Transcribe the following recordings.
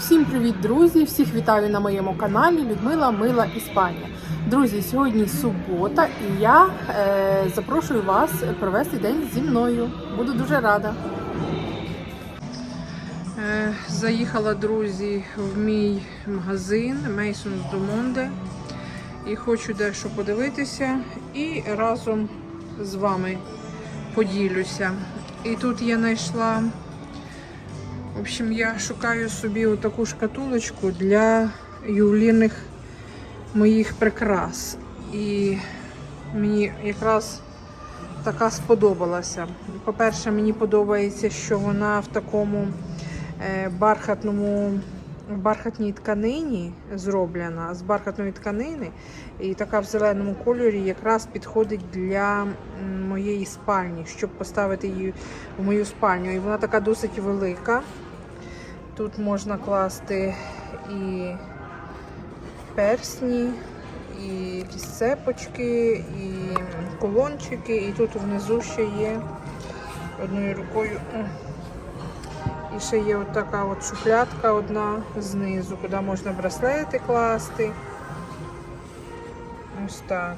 Всім привіт, друзі! Всіх вітаю на моєму каналі Людмила Мила Іспанія. Друзі, сьогодні субота, і я е, запрошую вас провести день зі мною. Буду дуже рада. Е, заїхала, друзі, в мій магазин Masons du Monde і хочу дещо подивитися і разом з вами поділюся. І тут я знайшла. В общем, я шукаю собі таку шкатулочку для ювелірних моїх прикрас. І мені якраз така сподобалася. По-перше, мені подобається, що вона в такому е, бархатному, бархатній тканині зроблена, з бархатної тканини. І така в зеленому кольорі якраз підходить для моєї спальні, щоб поставити її в мою спальню. І вона така досить велика. Тут можна класти і персні, і якісь цепочки, і колончики, і тут внизу ще є одною рукою. І ще є от така от шухлядка одна знизу, куди можна браслети класти. Ось так.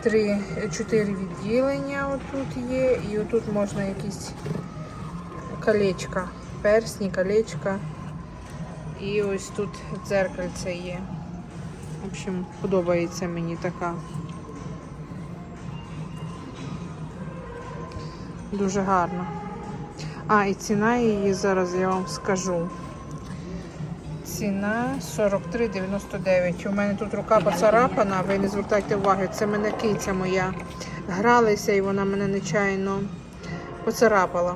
Три, чотири відділення отут є, і отут можна якісь колечка, персні, колечка. І ось тут дзеркальце є. В общем, подобається мені така. Дуже гарна. А, і ціна її зараз я вам скажу. Ціна 43,99. У мене тут рука поцарапана, ви не звертайте уваги, це мене киця моя. Гралися і вона мене нечайно поцарапала.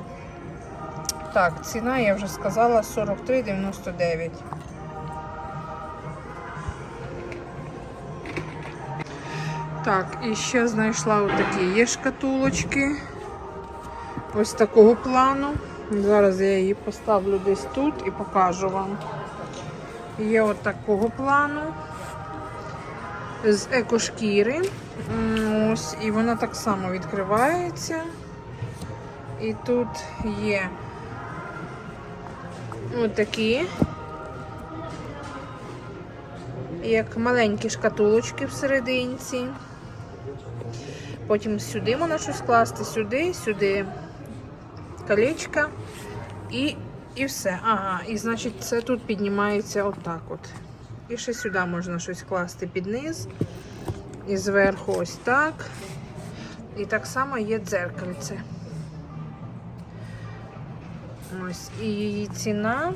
Так, ціна, я вже сказала, 43,99. Так, і ще знайшла отакі є шкатулочки. Ось такого плану. Зараз я її поставлю десь тут і покажу вам. Є от такого плану з екошкіри. Ось, і вона так само відкривається. І тут є Ось такі. Як маленькі шкатулочки всерединці. Потім сюди можна щось класти, сюди, сюди колечка і, і все. Ага, і значить це тут піднімається отак от. І ще сюди можна щось класти під низ. І зверху ось так. І так само є дзеркальце. Ось, і її ціна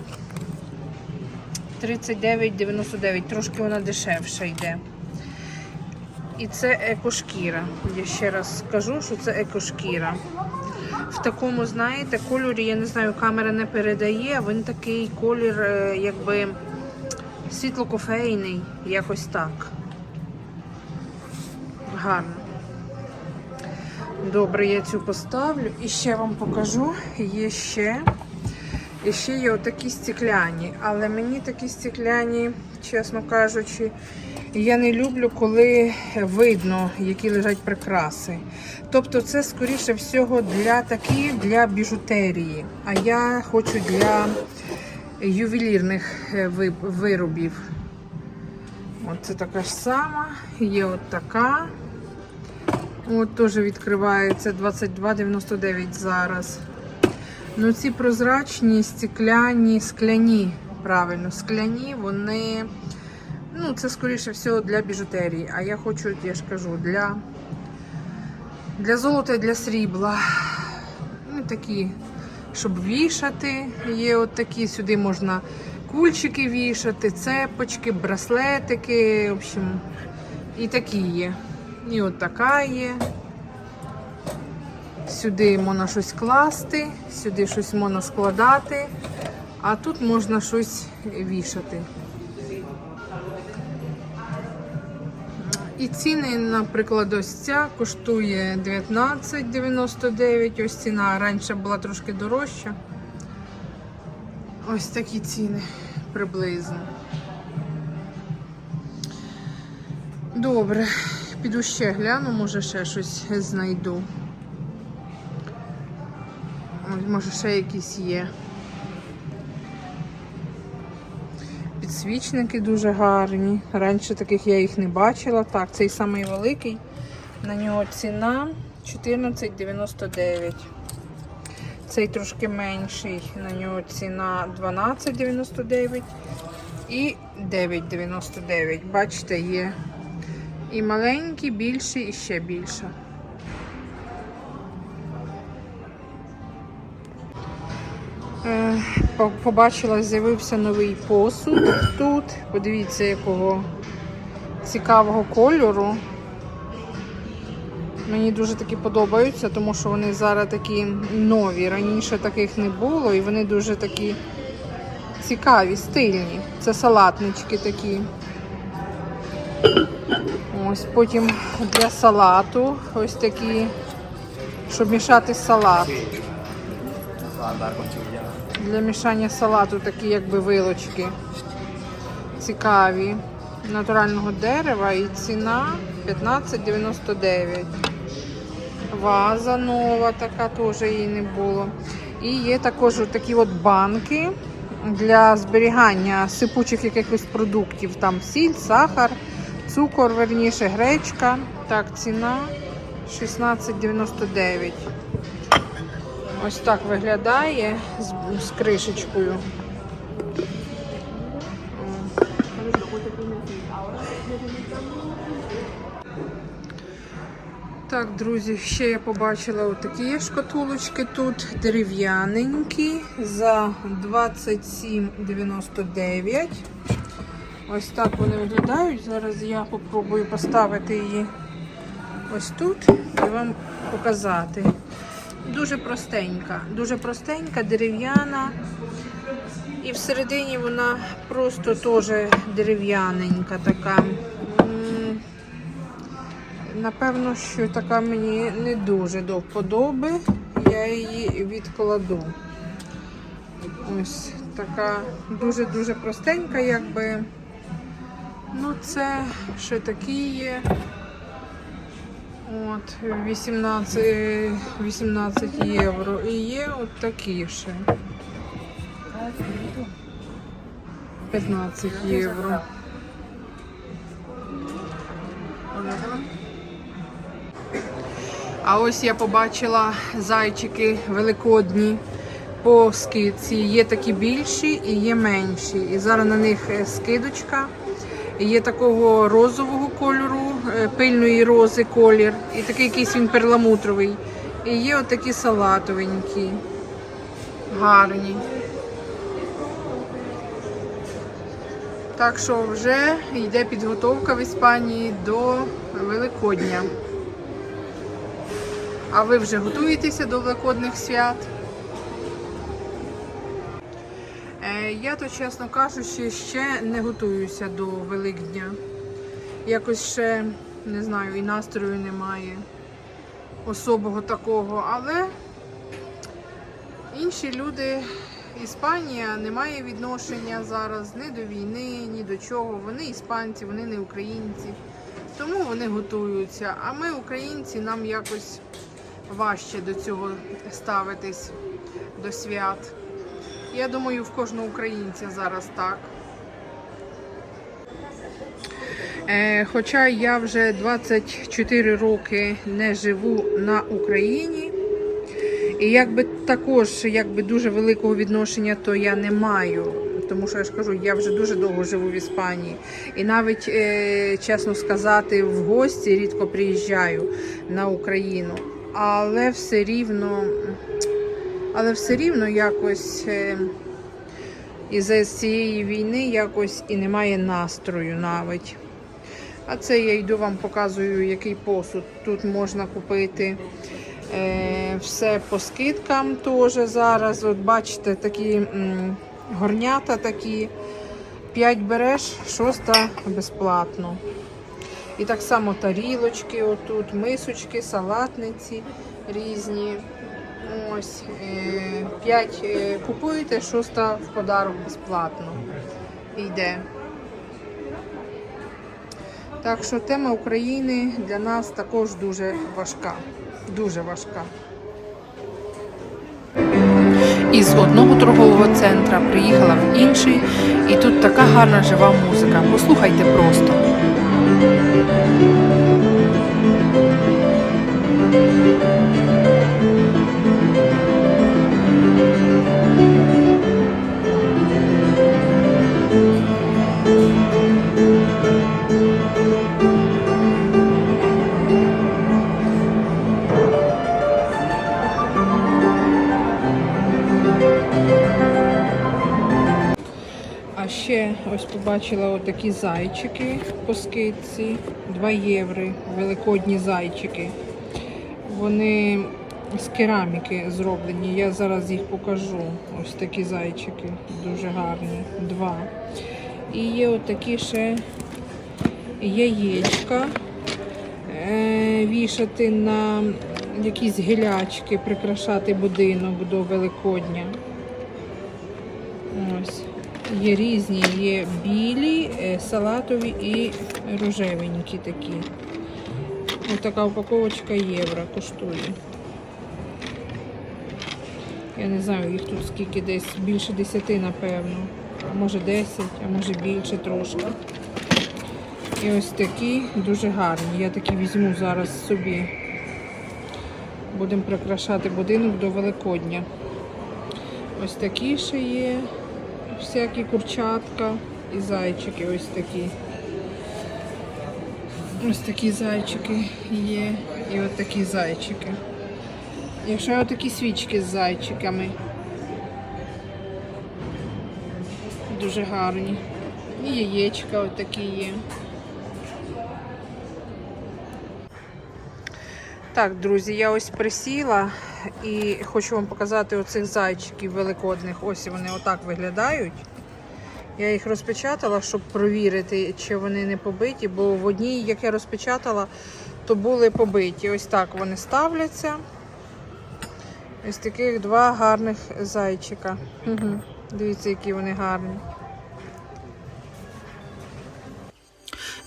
39,99. Трошки вона дешевша йде. І це екошкіра. Я ще раз скажу, що це екошкіра. В такому, знаєте, кольорі, я не знаю, камера не передає, він такий колір, е, якби світло-кофейний, якось так. Гарно. Добре, я цю поставлю і ще вам покажу. Є ще. І ще є отакі стекляні. Але мені такі стекляні, чесно кажучи, я не люблю, коли видно, які лежать прикраси. Тобто, це, скоріше всього, для такі, для біжутерії. А я хочу для ювелірних е, виробів. Оце така ж сама. Є от така. От теж відкривається 22,99 зараз. Ну, ці прозрачні, стекляні, скляні, правильно, скляні, вони, ну, це скоріше всього для біжутерії. А я хочу, я ж кажу, для, для золота і для срібла. Ну, такі, щоб вішати. Є от такі, сюди можна кульчики вішати, цепочки, браслетики. В общем, і такі є. І от така є. Сюди можна щось класти, сюди щось можна складати, а тут можна щось вішати. І ціни, наприклад, ось ця коштує 19,99. Ось ціна раніше була трошки дорожча. Ось такі ціни приблизно. Добре, піду ще гляну, може ще щось знайду. Може, ще якісь є. підсвічники дуже гарні. Раніше таких я їх не бачила. Так, цей самий великий. На нього ціна 14,99. Цей трошки менший, на нього ціна 12,99 і 9,99. Бачите, є і маленький, більший, і ще більше. Побачила, з'явився новий посуд тут. Подивіться, якого цікавого кольору. Мені дуже такі подобаються, тому що вони зараз такі нові. Раніше таких не було, і вони дуже такі цікаві, стильні. Це салатнички такі. Ось потім для салату ось такі, щоб мішати салат. Для мішання салату такі якби вилочки. Цікаві. Натурального дерева і ціна 15,99. Ваза нова, така теж її не було. І є також такі от банки для зберігання сипучих якихось продуктів. Там сіль, сахар, цукор, верніше, гречка. Так, ціна 16,99. Ось так виглядає з, з кришечкою. Так, друзі, ще я побачила отакі шкатулочки тут дерев'яненькі за 27,99. Ось так вони виглядають. Зараз я попробую поставити її ось тут і вам показати. Дуже простенька, дуже простенька, дерев'яна. І всередині вона просто теж дерев'яненька така. Напевно, що така мені не дуже до вподоби. Я її відкладу. Ось така дуже-дуже простенька, якби. Ну, це ще такі є. От, 18, 18 євро. І є от такі ще. 15 євро. А ось я побачила зайчики великодні по скидці. Є такі більші і є менші. І зараз на них скидочка. Є такого розового кольору, пильної рози колір, і такий якийсь він перламутровий. І є отакі салатовенькі, гарні. Так що вже йде підготовка в Іспанії до Великодня. А ви вже готуєтеся до Великодних свят? Е, Я то, чесно кажучи, ще не готуюся до Великдня. Якось ще, не знаю, і настрою немає особого такого, але інші люди, Іспанія не має відношення зараз ні до війни, ні до чого. Вони іспанці, вони не українці. Тому вони готуються. А ми, українці, нам якось важче до цього ставитись до свят. Я думаю, в кожного українця зараз так. Е, Хоча я вже 24 роки не живу на Україні, і якби також якби дуже великого відношення то я не маю. Тому що я ж кажу, я вже дуже довго живу в Іспанії. І навіть, е, чесно сказати, в гості рідко приїжджаю на Україну. Але все рівно, але все рівно якось е, із цієї війни якось і немає настрою навіть. А це я йду вам показую, який посуд. Тут можна купити е, все по скидкам теж зараз. От бачите, такі м, горнята такі. 5 береш, шоста безплатно. І так само тарілочки, отут, мисочки, салатниці різні. Ось 5 купуєте, шоста в подарок безплатно йде. Так що тема України для нас також дуже важка. Дуже важка. Із одного торгового центра, приїхала в інший, і тут така гарна жива музика. Послухайте просто. Ось побачила отакі зайчики по скидці. 2 євро. Великодні зайчики. Вони з кераміки зроблені. Я зараз їх покажу. Ось такі зайчики. Дуже гарні. Два. І є отакі ще яєчка. Е, вішати на якісь гілячки, прикрашати будинок до Великодня. Ось. Є різні, є білі, е, салатові і рожевенькі такі. Ось така упаковочка євро коштує. Я не знаю, їх тут скільки десь більше 10, напевно. А може 10, а може більше трошки. І ось такі дуже гарні. Я такі візьму зараз собі. Будемо прикрашати будинок до Великодня. Ось такі ще є всякі курчатка і зайчики ось такі. Ось такі зайчики є. І от такі зайчики. Якщо ще отакі свічки з зайчиками. Дуже гарні. І яєчка отакі є. Так, друзі, я ось присіла і хочу вам показати оцих зайчиків великодних. Ось вони отак виглядають. Я їх розпечатала, щоб провірити, чи вони не побиті, бо в одній, як я розпечатала, то були побиті. Ось так вони ставляться. Ось таких два гарних зайчика. Угу. Дивіться, які вони гарні.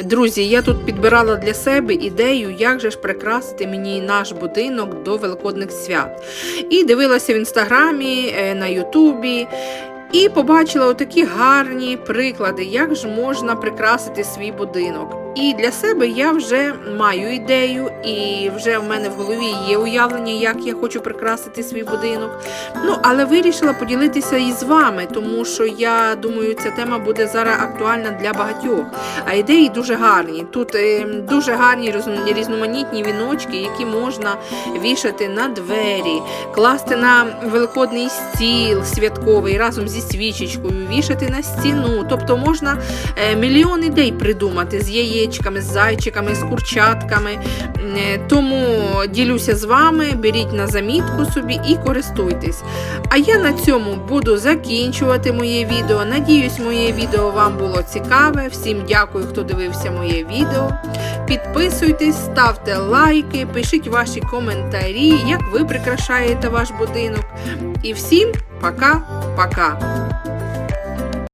Друзі, я тут підбирала для себе ідею, як же ж прикрасити мені наш будинок до Великодних свят. І дивилася в інстаграмі, е, на Ютубі. І побачила отакі гарні приклади, як ж можна прикрасити свій будинок. І для себе я вже маю ідею, і вже в мене в голові є уявлення, як я хочу прикрасити свій будинок. Ну, але вирішила поділитися із вами, тому що я думаю, ця тема буде зараз актуальна для багатьох. А ідеї дуже гарні. Тут е, дуже гарні різноманітні віночки, які можна вішати на двері, класти на великодний стіл святковий разом зі свічечкою, вішати на стіну. Тобто можна е, мільйон ідей придумати з яєчками, з зайчиками, з курчатками. Е, Тому ділюся з вами, беріть на замітку собі і користуйтесь. А я на цьому буду закінчувати моє відео. Надіюсь, моє відео вам було цікаве. Всім дякую, хто дивився моє відео. Підписуйтесь, ставте лайки, пишіть ваші коментарі, як ви прикрашаєте ваш будинок. І всім пока-пока!